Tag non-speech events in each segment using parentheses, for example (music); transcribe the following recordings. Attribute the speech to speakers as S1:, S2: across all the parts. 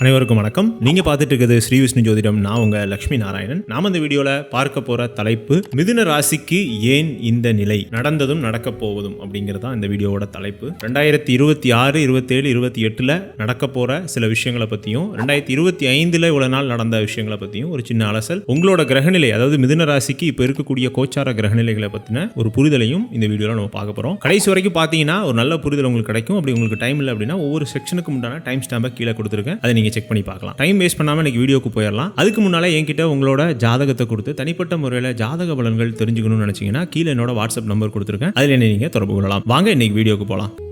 S1: அனைவருக்கும் வணக்கம். நீங்க பார்த்துட்டு இருக்கிறது ஸ்ரீ விஷ்ணு ஜோதிடம். நான் உங்க லட்சுமி நாராயணன். நாம இந்த வீடியோல பார்க்க போற தலைப்பு மிதுன ராசிக்கு ஏன் இந்த நிலை நடந்ததும் நடக்க போவதும் அப்படிங்கறதா இந்த வீடியோவோட தலைப்பு. ரெண்டாயிரத்தி இருபத்தி ஆறு இருபத்தேழு இருபத்தி எட்டுல நடக்க போற சில விஷயங்களை பத்தியும் ரெண்டாயிரத்தி இருபத்தி ஐந்துல இவ்வளவு நாள் நடந்த விஷயங்களை பத்தியும் ஒரு சின்ன அலசல் உங்களோட கிரகநிலை அதாவது மிதுன ராசிக்கு இப்ப இருக்கக்கூடிய கோச்சார கிரகநிலைகளை பத்தின ஒரு புரிதலையும் இந்த வீடியோல நம்ம பார்க்க போறோம். கடைசி வரைக்கும் பாத்தீங்கன்னா ஒரு நல்ல புரிதல் உங்களுக்கு கிடைக்கும். அப்படி உங்களுக்கு டைம் இல்லை அப்படின்னா ஒவ்வொரு செக்ஷனுக்கு உண்டான டைம் ஸ்டாம்பை கீழே கொடுத்துருக்கேன். அதை நீங்க செக் பண்ணி பார்க்கலாம். டைம் வேஸ்ட் பண்ணாம இன்னைக்கு வீடியோக்கு போயிடலாம். அதுக்கு முன்னால என்கிட்ட உங்களோட ஜாதகத்தை கொடுத்து தனிப்பட்ட முறையில் ஜாதக பலன்கள் தெரிஞ்சுக்கணும்னு நினச்சிங்கன்னா கீழே என்னோட வாட்ஸ்அப் நம்பர் கொடுத்துருக்கேன். அதில் என்ன நீங்கள் தொடர்பு கொள்ளலாம். வாங்க இன்னைக்கு வீடியோக்கு போகலாம்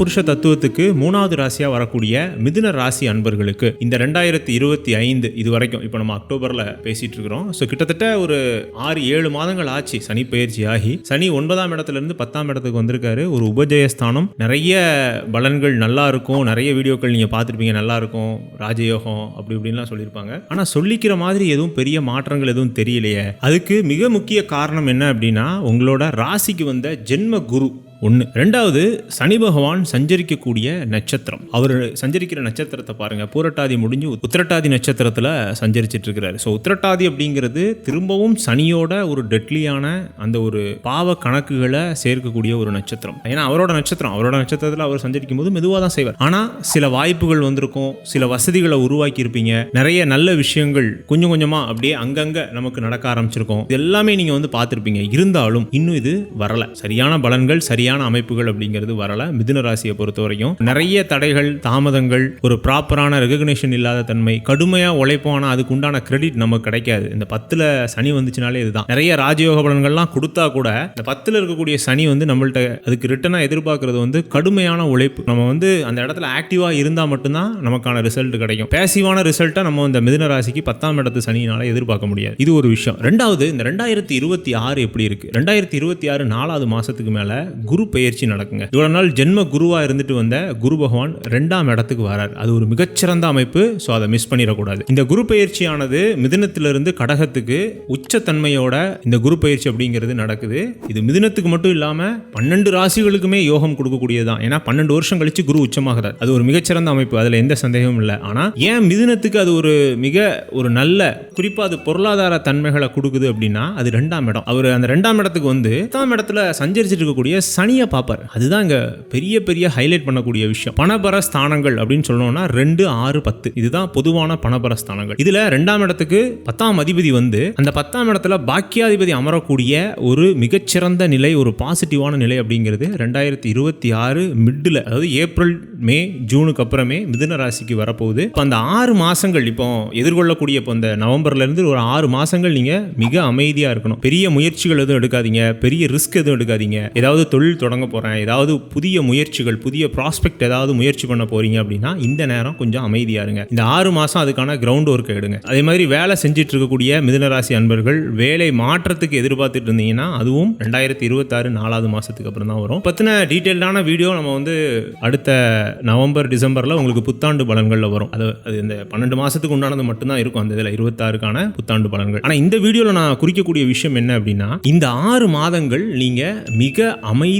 S1: காலபுருஷ தத்துவத்துக்கு மூணாவது ராசியாக வரக்கூடிய மிதுன ராசி அன்பர்களுக்கு இந்த ரெண்டாயிரத்தி இருபத்தி ஐந்து இது வரைக்கும் இப்போ நம்ம அக்டோபரில் பேசிட்டு இருக்கிறோம் ஸோ கிட்டத்தட்ட ஒரு ஆறு ஏழு மாதங்கள் ஆச்சு. சனி பயிற்சி ஆகி சனி ஒன்பதாம் இடத்துல இருந்து பத்தாம் இடத்துக்கு வந்திருக்காரு. ஒரு உபஜயஸ்தானம். நிறைய பலன்கள் நல்லா இருக்கும். நிறைய வீடியோக்கள் நீங்கள் பார்த்துருப்பீங்க நல்லா இருக்கும். ராஜயோகம் அப்படி இப்படின்லாம் சொல்லியிருப்பாங்க. ஆனால் சொல்லிக்கிற மாதிரி எதுவும் பெரிய மாற்றங்கள் எதுவும் தெரியலையே. அதுக்கு மிக முக்கிய காரணம் என்ன அப்படின்னா உங்களோட ராசிக்கு வந்த ஜென்ம குரு. ஒன்று ரெண்டாவது சனி பகவான் சஞ்சரிக்கக்கூடிய நட்சத்திரம். அவர் சஞ்சரிக்கிற நட்சத்திரத்தை பாருங்க. பூரட்டாதி முடிஞ்சு உத்திரட்டாதி நட்சத்திரத்தில் சஞ்சரிச்சிட்டு இருக்கிறாரு ஸோ உத்திரட்டாதி அப்படிங்கிறது திரும்பவும் சனியோட ஒரு டெட்லியான அந்த ஒரு பாவ கணக்குகளை சேர்க்கக்கூடிய ஒரு நட்சத்திரம். ஏன்னா அவரோட நட்சத்திரம். அவரோட நட்சத்திரத்தில் அவர் சஞ்சரிக்கும் போது மெதுவாக தான் செய்வார். ஆனால் சில வாய்ப்புகள் வந்திருக்கும். சில வசதிகளை உருவாக்கி இருப்பீங்க நிறைய நல்ல விஷயங்கள் கொஞ்சம் கொஞ்சமாக அப்படியே அங்கங்கே நமக்கு நடக்க ஆரம்பிச்சிருக்கும். இது எல்லாமே நீங்கள் வந்து பார்த்துருப்பீங்க. இருந்தாலும் இன்னும் இது வரல. சரியான பலன்கள் சரியான அமைப்புகள் அப்படிங்கிறது வரல. மிதுன ராசியை பொறுத்த வரைக்கும் நிறைய தடைகள் தாமதங்கள் ஒரு ப்ராப்பரான ரெகக்னேஷன் இல்லாத தன்மை கடுமையாக உழைப்போம் ஆனால் அதுக்கு உண்டான கிரெடிட் நமக்கு கிடைக்காது. இந்த பத்தில் சனி வந்துச்சுனாலே இதுதான். நிறைய ராஜயோக பலன்கள்லாம் கொடுத்தா கூட இந்த பத்தில் இருக்கக்கூடிய சனி வந்து நம்மள்ட்ட அதுக்கு ரிட்டனாக எதிர்பார்க்கறது வந்து கடுமையான உழைப்பு. நம்ம வந்து அந்த இடத்துல ஆக்டிவாக இருந்தால் மட்டும்தான் நமக்கான ரிசல்ட் கிடைக்கும். பேசிவான ரிசல்ட்டை நம்ம இந்த மிதுன ராசிக்கு பத்தாம் இடத்து சனியினால எதிர்பார்க்க முடியாது. இது ஒரு விஷயம். ரெண்டாவது இந்த ரெண்டாயிரத்தி இருபத்தி ஆறு எப்படி இருக்கு? ரெண்டாயிரத்தி இருபத்தி ஆறு நாலாவது மாசத்துக்கு மேல குரு குரு பயிற்சி நடக்குங்க. இவ்வளவு நாள் ஜென்ம குருவா இருந்துட்டு வந்த குரு பகவான் ரெண்டாம் இடத்துக்கு வரார். அது ஒரு மிகச்சிறந்த அமைப்பு ஸோ அதை மிஸ் பண்ணிடக்கூடாது. இந்த குரு பயிற்சியானது மிதினத்திலிருந்து கடகத்துக்கு உச்சத்தன்மையோட இந்த குரு பயிற்சி அப்படிங்கிறது நடக்குது. இது மிதினத்துக்கு மட்டும் இல்லாமல் பன்னெண்டு ராசிகளுக்குமே யோகம் கொடுக்கக்கூடியதுதான். ஏன்னா பன்னெண்டு வருஷம் கழிச்சு குரு உச்சமாகிறார். அது ஒரு மிகச்சிறந்த அமைப்பு. அதில் எந்த சந்தேகமும் இல்லை. ஆனால் ஏன் மிதினத்துக்கு அது ஒரு மிக ஒரு நல்ல குறிப்பாக அது பொருளாதார தன்மைகளை கொடுக்குது அப்படின்னா அது ரெண்டாம் இடம். அவர் அந்த ரெண்டாம் இடத்துக்கு வந்து பத்தாம் இடத்துல சஞ்சரிச்சிட்டு இருக்கக்கூடிய சனியை பார்ப்பார் அதுதான் இங்கே பெரிய பெரிய ஹைலைட் பண்ணக்கூடிய விஷயம். பணபர ஸ்தானங்கள் அப்படின்னு சொல்லணும்னா ரெண்டு ஆறு பத்து. இதுதான் பொதுவான பணபர ஸ்தானங்கள். இதில் ரெண்டாம் இடத்துக்கு பத்தாம் அதிபதி வந்து அந்த பத்தாம் இடத்துல பாக்கியாதிபதி அமரக்கூடிய ஒரு மிகச்சிறந்த நிலை ஒரு பாசிட்டிவான நிலை அப்படிங்கிறது ரெண்டாயிரத்தி இருபத்தி ஆறு மிட்டில் அதாவது ஏப்ரல் மே ஜூனுக்கு அப்புறமே மிதுன ராசிக்கு வரப்போகுது. இப்போ அந்த ஆறு மாதங்கள் இப்போ எதிர்கொள்ளக்கூடிய இப்போ இந்த நவம்பர்லேருந்து ஒரு ஆறு மாதங்கள் நீங்கள் மிக அமைதியாக இருக்கணும். பெரிய முயற்சிகள் எதுவும் எடுக்காதீங்க. பெரிய ரிஸ்க் எதுவும் எடுக்காதீங்க. ஏதாவது தொழில் தொடங்க போகிறேன் ஏதாவது புதிய முயற்சிகள் புதிய ப்ராஸ்பெக்ட் ஏதாவது முயற்சி பண்ண போறீங்க அப்படின்னா இந்த நேரம் கொஞ்சம் அமைதியாக இருங்க. இந்த ஆறு மாதம் அதுக்கான கிரவுண்ட் ஒர்க் எடுங்க. அதே மாதிரி வேலை செஞ்சுட்டு இருக்கக்கூடிய மிதனராசி அன்பர்கள் வேலை மாற்றத்துக்கு எதிர்பார்த்துட்டு இருந்தீங்கன்னா அதுவும் ரெண்டாயிரத்தி இருபத்தாறு நாலாவது மாதத்துக்கு அப்புறம் தான் வரும். பற்றின டீட்டெயில்டான வீடியோ நம்ம வந்து அடுத்த நவம்பர் டிசம்பரில் உங்களுக்கு புத்தாண்டு பலன்களில் வரும். அது அது இந்த பன்னெண்டு மாதத்துக்கு உண்டானது மட்டும்தான் இருக்கும் அந்த இதில் இருபத்தாறுக்கான புத்தாண்டு பலன்கள். ஆனால் இந்த வீடியோவில் நான் குறிக்கக்கூடிய விஷயம் என்ன அப்படின்னா இந்த ஆறு மாதங்கள் நீங்கள் மிக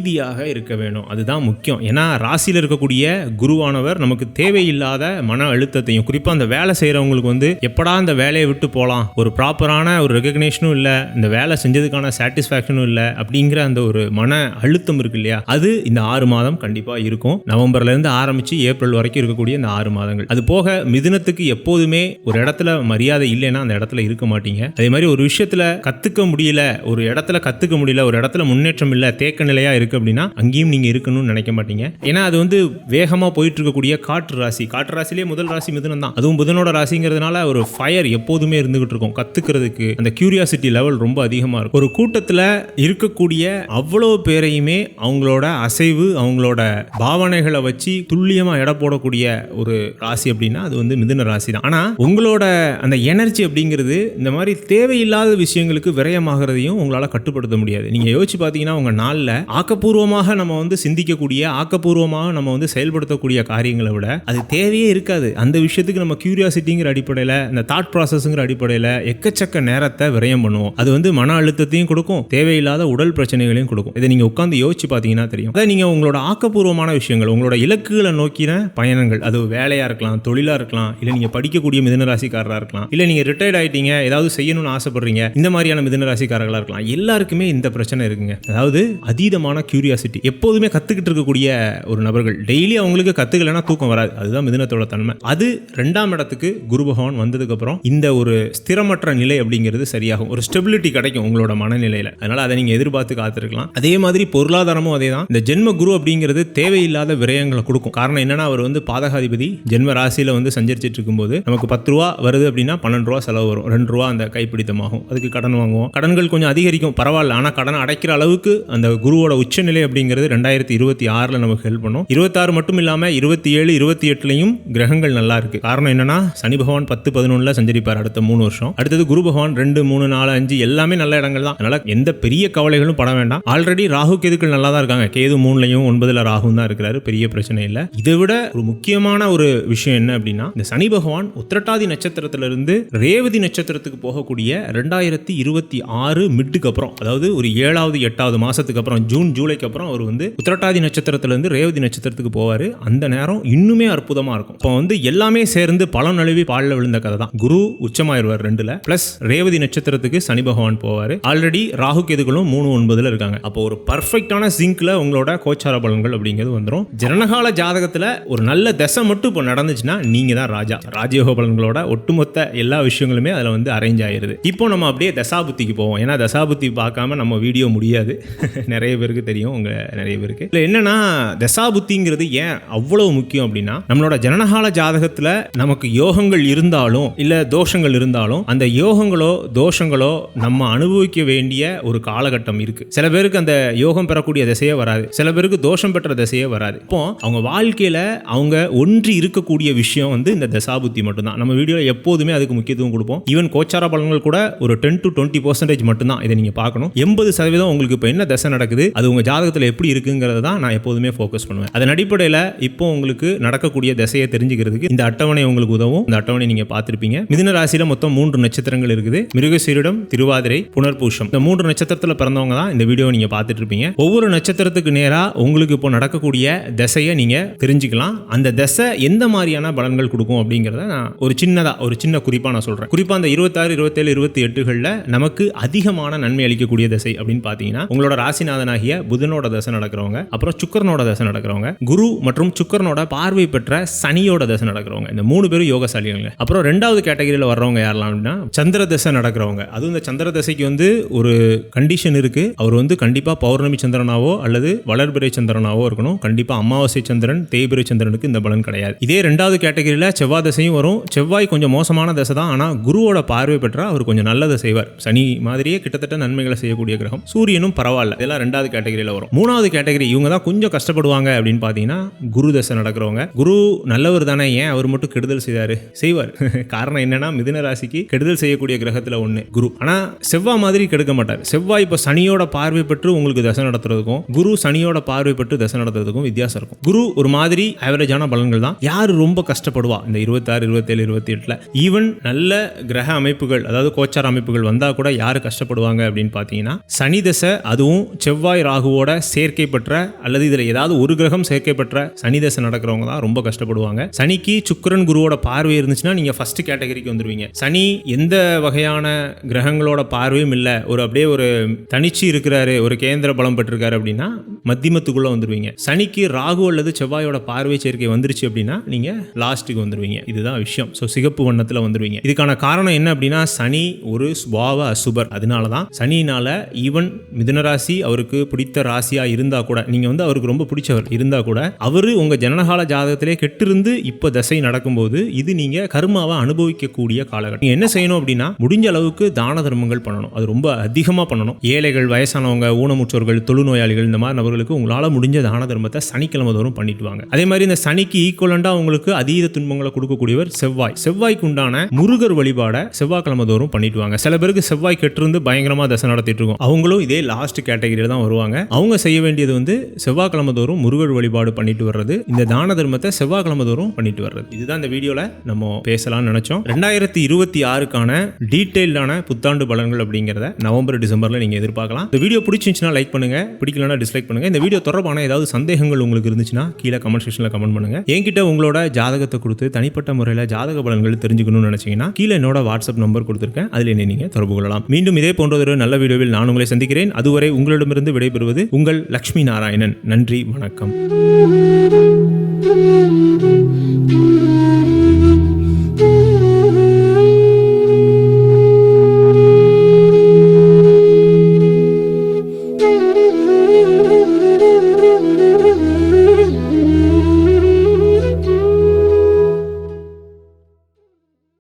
S1: அமைதியாக இருக்க வேணும். அதுதான் முக்கியம். ஏன்னா ராசியில் இருக்கக்கூடிய குருவானவர் நமக்கு தேவையில்லாத மன அழுத்தத்தையும் குறிப்பாக அந்த வேலை செய்கிறவங்களுக்கு வந்து எப்படா அந்த வேலையை விட்டு போகலாம் ஒரு ப்ராப்பரான ஒரு ரெகக்னேஷனும் இல்லை இந்த வேலை செஞ்சதுக்கான சாட்டிஸ்ஃபேக்ஷனும் இல்லை அப்படிங்கிற அந்த ஒரு மன அழுத்தம் இருக்கு இல்லையா? அது இந்த ஆறு மாதம் கண்டிப்பாக இருக்கும். நவம்பர்லேருந்து ஆரம்பித்து ஏப்ரல் வரைக்கும் இருக்கக்கூடிய இந்த ஆறு மாதங்கள். அது போக மிதுனத்துக்கு எப்போதுமே ஒரு இடத்துல மரியாதை இல்லைன்னா அந்த இடத்துல இருக்க மாட்டீங்க. அதே மாதிரி ஒரு விஷயத்தில் கற்றுக்க முடியல ஒரு இடத்துல கற்றுக்க முடியல ஒரு இடத்துல முன்னேற்றம் இல்லை தேக்க நிலையாக இருக்குது அப்படின்னா அங்கேயும் நீங்கள் இருக்கணும்னு நினைக்க மாட்டீங்க. ஏன்னா அது வந்து வேகமாக போயிட்டு இருக்கக்கூடிய காற்று ராசி. காற்று ராசிலேயே முதல் ராசி மிதுனம் தான். அதுவும் புதனோட ராசிங்கிறதுனால ஒரு ஃபயர் எப்போதுமே இருந்துகிட்டு இருக்கும். கத்துக்கிறதுக்கு அந்த கியூரியாசிட்டி லெவல் ரொம்ப அதிகமாக இருக்கும். ஒரு கூட்டத்தில் இருக்கக்கூடிய அவ்வளோ பேரையுமே அவங்களோட அசைவு அவங்களோட பாவனைகளை வச்சு துல்லியமாக எடை போடக்கூடிய ஒரு ராசி அப்படின்னா அது வந்து மிதுன ராசி தான். ஆனால் உங்களோட அந்த எனர்ஜி அப்படிங்கிறது இந்த மாதிரி தேவையில்லாத விஷயங்களுக்கு விரயமாகிறதையும் உங்களால் கட்டுப்படுத்த முடியாது. நீங்கள் யோசிச்சு பார்த்தீங்கன்னா உங்கள் நாளில் ஆக்கப்பூர்வ ஆக்கப்பூர்வமாக நம்ம வந்து சிந்திக்கக்கூடிய ஆக்கப்பூர்வமாக நம்ம வந்து செயல்படுத்தக்கூடிய காரியங்களை விட அது தேவையே இருக்காது. அந்த விஷயத்துக்கு நம்ம கியூரியாசிட்டிங்கிற அடிப்படையில் இந்த தாட் ப்ராசஸ்ங்கிற அடிப்படையில் எக்கச்சக்க நேரத்தை விரயம் பண்ணுவோம். அது வந்து மன அழுத்தத்தையும் கொடுக்கும் தேவையில்லாத உடல் பிரச்சனைகளையும் கொடுக்கும். இதை நீங்கள் உட்காந்து யோசிச்சு பார்த்தீங்கன்னா தெரியும். அதை நீங்கள் உங்களோட ஆக்கப்பூர்வமான விஷயங்கள் உங்களோட இலக்குகளை நோக்கின பயணங்கள் அது வேலையாக இருக்கலாம் தொழிலாக இருக்கலாம் இல்லை நீங்கள் படிக்கக்கூடிய மிதனராசிக்காரராக இருக்கலாம் இல்லை நீங்கள் ரிட்டையர்ட் ஆகிட்டீங்க ஏதாவது செய்யணும்னு ஆசைப்படுறீங்க இந்த மாதிரியான மிதனராசிக்காரர்களாக இருக்கலாம் எல்லாருக்குமே இந்த பிரச்சனை இருக்குங்க. அதாவது அதீதமான கியூரியாசிட்டி எப்போதுமே கற்றுக்கிட்டு இருக்கக்கூடிய ஒரு நபர்கள் டெய்லி அவங்களுக்கு கற்றுக்கலைன்னா தூக்கம் வராது. அதுதான் மிதுனத்தோட தன்மை. அது ரெண்டாம் இடத்துக்கு குரு பகவான் வந்ததுக்கப்புறம் இந்த ஒரு ஸ்திரமற்ற நிலை அப்படிங்கிறது சரியாகும். ஒரு ஸ்டெபிலிட்டி கிடைக்கும் உங்களோட மனநிலையில். அதனால் அதை நீங்கள் எதிர்பார்த்து காத்திருக்கலாம். அதே மாதிரி பொருளாதாரமும் அதே தான் இந்த ஜென்ம குரு அப்படிங்கிறது தேவையில்லாத விரயங்களை கொடுக்கும். காரணம் என்னன்னா அவர் வந்து பாதகாதிபதி ஜென்ம ராசியில் வந்து சஞ்சரிச்சிட்டு இருக்கும்போது நமக்கு பத்து ரூபா வருது அப்படின்னா பன்னெண்டு ரூபா செலவு வரும். ரெண்டு ரூபா அந்த கைப்பிடித்தமாகும். அதுக்கு கடன் வாங்குவோம். கடன்கள் கொஞ்சம் அதிகரிக்கும். பரவாயில்ல. ஆனால் கடன் அடைக்கிற அளவுக்கு அந்த குருவோட உச்ச உச்சநிலை அப்படிங்கிறது ரெண்டாயிரத்தி இருபத்தி ஆறில் நமக்கு ஹெல்ப் பண்ணும். இருபத்தாறு மட்டும் இல்லாமல் இருபத்தி ஏழு இருபத்தி எட்டுலையும் கிரகங்கள் நல்லா இருக்கு. காரணம் என்னன்னா சனி பகவான் பத்து பதினொன்றில் சஞ்சரிப்பார் அடுத்த மூணு வருஷம். அடுத்தது குரு பகவான் ரெண்டு மூணு நாலு அஞ்சு எல்லாமே நல்ல இடங்கள் தான். அதனால எந்த பெரிய கவலைகளும் பட வேண்டாம். ஆல்ரெடி ராகு கேதுக்கள் நல்லா தான் இருக்காங்க. கேது மூணுலையும் ஒன்பதுல ராகு தான் இருக்கிறாரு. பெரிய பிரச்சனை இல்லை. இதை விட ஒரு முக்கியமான ஒரு விஷயம் என்ன அப்படின்னா இந்த சனி பகவான் உத்திரட்டாதி நட்சத்திரத்திலிருந்து ரேவதி நட்சத்திரத்துக்கு போகக்கூடிய ரெண்டாயிரத்தி இருபத்தி ஆறு மிட்டுக்கு அப்புறம் அதாவது ஒரு ஏழாவது எட்டாவது மாசத்துக்கு அப்புறம் ஜூன் ஜூலை ஜூலைக்கு அப்புறம் அவர் வந்து உத்திரட்டாதி நட்சத்திரத்திலிருந்து ரேவதி நட்சத்திரத்துக்கு போவார். அந்த நேரம் இன்னுமே அற்புதமா இருக்கும். இப்போ வந்து எல்லாமே சேர்ந்து பலன் நழுவி பாலில் விழுந்த கதை தான். குரு உச்சமாயிருவார் ரெண்டில். பிளஸ் ரேவதி நட்சத்திரத்துக்கு சனி பகவான் போவார். ஆல்ரெடி ராகு கேதுகளும் மூணு ஒன்பதில் இருக்காங்க. அப்போ ஒரு பர்ஃபெக்டான சிங்க்ல உங்களோட கோச்சார பலன்கள் அப்படிங்கிறது வந்துடும் ஜனகால ஜாதகத்துல ஒரு நல்ல தசை மட்டும் இப்போ நடந்துச்சுன்னா நீங்கள் தான் ராஜா. ராஜயோக பலன்களோட ஒட்டுமொத்த எல்லா விஷயங்களுமே அதில் வந்து அரேஞ்ச் ஆயிருது. இப்போ நம்ம அப்படியே தசாபுத்திக்கு போவோம். ஏன்னா தசாபுத்தி பார்க்காம நம்ம வீடியோ முடியாது. (laughs) நிறைய பேருக்கு தெரியும். உங்க நிறைய பேருக்கு. இல்லை என்னன்னா தசாபுத்திங்கிறது ஏன் அவ்வளவு முக்கியம் அப்படின்னா நம்மளோட ஜனனகால ஜாதகத்துல நமக்கு யோகங்கள் இருந்தாலும் இல்ல தோஷங்கள் இருந்தாலும் அந்த யோகங்களோ தோஷங்களோ நம்ம அனுபவிக்க வேண்டிய ஒரு காலகட்டம் இருக்கு. சில பேருக்கு அந்த யோகம் பெறக்கூடிய திசையே வராது. சில பேருக்கு தோஷம் பெற்ற திசையே வராது. இப்போ அவங்க வாழ்க்கையில அவங்க ஒன்றி இருக்கக்கூடிய விஷயம் வந்து இந்த தசாபுத்தி மட்டும்தான். நம்ம வீடியோவில் எப்போதுமே அதுக்கு முக்கியத்துவம் கொடுப்போம். ஈவன் கோச்சார பலன்கள் கூட ஒரு டென் டு டுவெண்ட்டி பர்சன்டேஜ் மட்டும்தான் இதை நீங்கள் பார்க்கணும். எண்பது சதவீதம் உங்களுக்கு இப்போ என்ன தசை நடக்குது அது உங்கள் ஜாதகத்தில் எப்படி இருக்குங்கிறத தான் நான் எப்போதுமே ஃபோக்கஸ் பண்ணுவேன். அதன் அடிப்படையில் இப்போ உங்களுக்கு நடக்கக்கூடிய திசையை தெரிஞ்சுக்கிறதுக்கு இந்த அட்டவணை உங்களுக்கு உதவும். இந்த அட்டவணை நீங்கள் பார்த்துருப்பீங்க. மிதின ராசியில் மொத்தம் மூன்று நட்சத்திரங்கள் இருக்குது. மிருகசீரிடம் திருவாதிரை புனர்பூஷம். இந்த மூன்று நட்சத்திரத்தில் பிறந்தவங்க தான் இந்த வீடியோ நீங்கள் பார்த்துட்டு இருப்பீங்க ஒவ்வொரு நட்சத்திரத்துக்கு நேராக உங்களுக்கு இப்போ நடக்கக்கூடிய திசையை நீங்கள் தெரிஞ்சுக்கலாம். அந்த திசை எந்த மாதிரியான பலன்கள் கொடுக்கும் அப்படிங்கிறத நான் ஒரு சின்னதாக ஒரு சின்ன குறிப்பாக நான் சொல்கிறேன் குறிப்பாக அந்த இருபத்தாறு இருபத்தேழு இருபத்தி எட்டுகளில் நமக்கு அதிகமான நன்மை அளிக்கக்கூடிய திசை அப்படின்னு பார்த்தீங்கன்னா உங்களோட ராசிநாதனாகிய புதனோட தசை நடக்கிறவங்க அப்புறம் சுக்கரனோட தசை நடக்கிறவங்க குரு மற்றும் சுக்கரனோட பார்வை பெற்ற சனியோட தசை நடக்கிறவங்க. இந்த மூணு பேரும் யோகசாலிகள் அப்புறம் ரெண்டாவது கேட்டகரியில் வர்றவங்க யாரெல்லாம் அப்படின்னா சந்திர தசை நடக்கிறவங்க. அதுவும் இந்த சந்திர தசைக்கு வந்து ஒரு கண்டிஷன் இருக்கு. அவர் வந்து கண்டிப்பாக பௌர்ணமி சந்திரனாவோ அல்லது வளர்பிறை சந்திரனாவோ இருக்கணும். கண்டிப்பாக அமாவாசை சந்திரன் தேய்பிறை சந்திரனுக்கு இந்த பலன் கிடையாது. இதே ரெண்டாவது கேட்டகரியில் செவ்வாய் தசையும் வரும். செவ்வாய் கொஞ்சம் மோசமான தசை தான். ஆனால் குருவோட பார்வை பெற்றால் அவர் கொஞ்சம் நல்லதை செய்வார். சனி மாதிரியே கிட்டத்தட்ட நன்மைகளை செய்யக்கூடிய கிரகம். சூரியனும் பரவாயில்ல. இதெல்லாம் ரெண்டாவது கேட்டகரியில் வரும். மூணாவது கேட்டகரி இவங்க தான் கொஞ்சம் கஷ்டப்படுவாங்க அப்படின்னு பார்த்தீங்கன்னா குரு தசை நடக்கிறவங்க. குரு நல்லவர் தானே ஏன் அவர் மட்டும் கெடுதல் செய்தார்? செய்வார். (laughs) காரணம் என்னன்னா மிதுன ராசிக்கு கெடுதல் செய்யக்கூடிய கிரகத்தில் ஒன்று குரு. ஆனால் செவ்வாய் மாதிரி கெடுக்க மாட்டார். செவ்வாய் இப்போ சனியோட பார்வை பெற்று உங்களுக்கு தசை நடத்துறதுக்கும் குரு சனியோட பார்வை பெற்று தசை நடத்துறதுக்கும் வித்தியாசம் இருக்கும். குரு ஒரு மாதிரி ஆவரேஜான பலன்கள் தான். யார் ரொம்ப கஷ்டப்படுவா? இந்த இருபத்தாறு இருபத்தேழு இருபத்தி எட்டில் ஈவன் நல்ல கிரக அமைப்புகள் அதாவது கோச்சார அமைப்புகள் வந்தால் கூட யார் கஷ்டப்படுவாங்க அப்படின்னு பார்த்தீங்கன்னா சனி தசை அதுவும் செவ்வாய் ராகு ராகுவோட சேர்க்கை பெற்ற அல்லது இதில் ஏதாவது ஒரு கிரகம் சேர்க்கை பெற்ற சனி தசை நடக்கிறவங்க தான் ரொம்ப கஷ்டப்படுவாங்க. சனிக்கு சுக்கரன் குருவோட பார்வை இருந்துச்சுன்னா நீங்கள் ஃபர்ஸ்ட் கேட்டகரிக்கு வந்துடுவீங்க சனி எந்த வகையான கிரகங்களோட பார்வையும் இல்லை. ஒரு அப்படியே ஒரு தனிச்சு இருக்கிறாரு ஒரு கேந்திர பலம் பெற்றிருக்காரு அப்படின்னா மத்தியமத்துக்குள்ள வந்துடுவீங்க சனிக்கு ராகு அல்லது செவ்வாயோட பார்வை சேர்க்கை வந்துருச்சு அப்படின்னா நீங்க லாஸ்ட்டுக்கு வந்துடுவீங்க இதுதான் விஷயம். ஸோ சிகப்பு வண்ணத்தில் வந்துடுவீங்க இதுக்கான காரணம் என்ன அப்படின்னா சனி ஒரு சுபாவ அசுபர். அதனால தான் சனினால ஈவன் மிதுனராசி அவருக்கு பிடித்த ராசியா இருந்தா கூட நீங்க வந்து அவருக்கு ரொம்ப பிடிச்சவர் இருந்தா கூட அவரு உங்க ஜனனகால ஜாதகத்திலே கெட்டிருந்து இப்போ தசை நடக்கும்போது இது நீங்க கர்மாவை அனுபவிக்கக்கூடிய காலகட்டம். என்ன செய்யணும் அப்படின்னா முடிஞ்ச அளவுக்கு தான தர்மங்கள் பண்ணணும். அது ரொம்ப அதிகமாக பண்ணணும். ஏழைகள் வயசானவங்க ஊனமுற்றோர்கள் தொழுநோயாளிகள் இந்த மாதிரி நபர்களுக்கு உங்களால் முடிஞ்ச தான தர்மத்தை சனிக்கிழமை தோறும் பண்ணிட்டு வாங்க அதே மாதிரி இந்த சனிக்கு ஈக்குவலண்டா உங்களுக்கு அதீத துன்பங்களை கொடுக்கக்கூடியவர் செவ்வாய். செவ்வாய்க்கு உண்டான முருகர் வழிபாடை செவ்வாய்க்கிழமை தோறும் பண்ணிட்டு வாங்க சில பேருக்கு செவ்வாய் கெட்டிருந்து பயங்கரமா தசை நடத்திட்டு இருக்கும். அவங்களும் இதே லாஸ்ட் கேட்டகரியில் தான் வருவாங்க. அவங்க செய்ய வேண்டியது வந்து செவ்வாய்க்கிழமை தோறும் முருகர் வழிபாடு பண்ணிட்டு வர்றது. இந்த தான தர்மத்தை செவ்வாய்க்கிழமை தோறும் பண்ணிட்டு வர்றது. இதுதான் இந்த வீடியோல நம்ம பேசலாம்னு நினைச்சோம். ரெண்டாயிரத்தி இருபத்தி ஆறுக்கான டீட்டெயில்டான புத்தாண்டு பலன்கள் அப்படிங்கிறத நவம்பர் டிசம்பர்ல நீங்க எதிர்பார்க்கலாம். இந்த வீடியோ பிடிச்சிருந்துச்சுன்னா லைக் பண்ணுங்க. பிடிக்கலனா டிஸ்லைக் பண்ணுங்க. இந்த வீடியோ தொடர்பான ஏதாவது சந்தேகங்கள் உங்களுக்கு இருந்துச்சுன்னா கீழே கமெண்ட் செக்ஷன்ல கமெண்ட் பண்ணுங்க. என்கிட்ட உங்களோட ஜாதகத்தை கொடுத்து தனிப்பட்ட முறையில் ஜாதக பலன்கள் தெரிஞ்சுக்கணும்னு நினைச்சீங்கன்னா கீழே என்னோட வாட்ஸ்அப் நம்பர் கொடுத்துருக்கேன். அதில் என்னை நீங்க தொடர்பு கொள்ளலாம். மீண்டும் இதே போன்ற ஒரு நல்ல வீடியோவில் நான் உங்களை சந்திக்கிறேன். அதுவரை உங்களிடமிருந்து விடைபெறுவது உங்கள் லக்ஷ்மி நாராயணன். நன்றி வணக்கம்.